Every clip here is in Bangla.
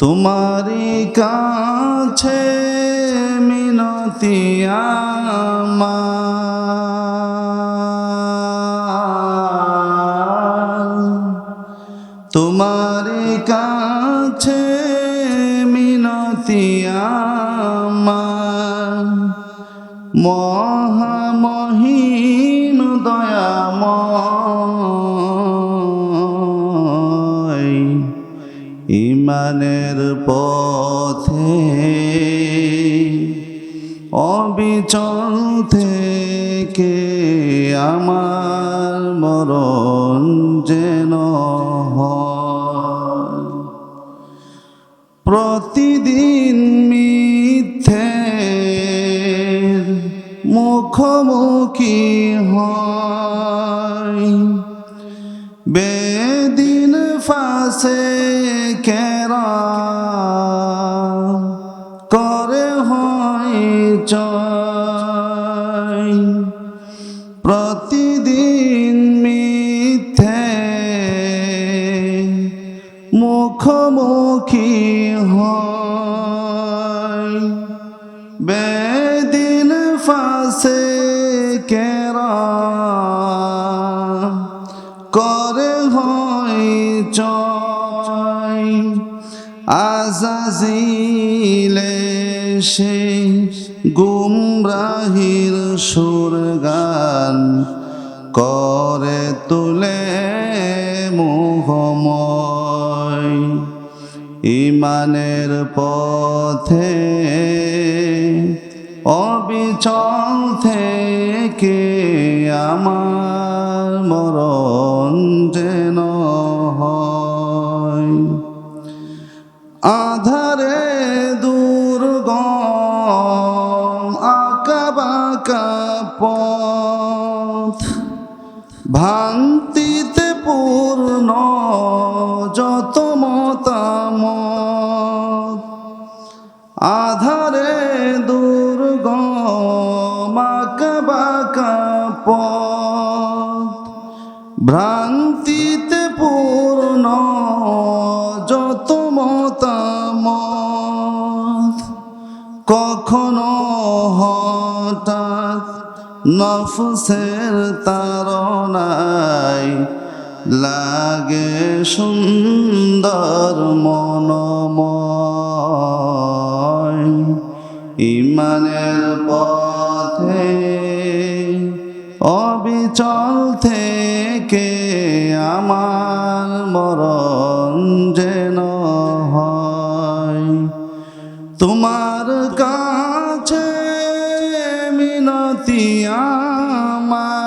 তোমারই কাছে মিনতি আমার। তোমার কাছে মিনতি আমার। মহামহিম ইমানের পথে অবিচল থেকে আমার মরণ যেন প্রতিদিন মিথ্যে মুখোমুখি হয়। বেদিন ফাঁসে মুখোমুখি হয়। বেদিন ফাঁসে কেরা করে হয় চয় আজাজিলে সে গুমরাহির সুর গান করে তুলে মোহময় ইমানের পথে অবিচল থেকে আমার মরণ যেন হয়। আধারে দুর্গম আঁকা বাঁকা পথ ভান্তিতে মতামত। আধারে দুর্গম আঁকা বাঁকা পথ ভ্রান্তিতে পূর্ণ যত মতামত। কখনো হঠাৎ নফসের তারনায় লাগে সুন্দর মনময় ইমানের পথে অবিচল থেকে আমার মরণ যেন হয়। তোমার কাছে মিনতি আমার।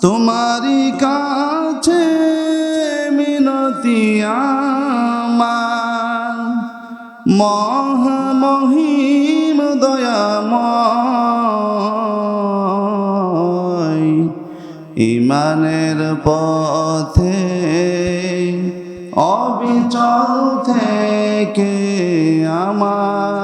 তোমারই মহামহিম দয়াময় ইমানের পথে অবিচল থেকে আমার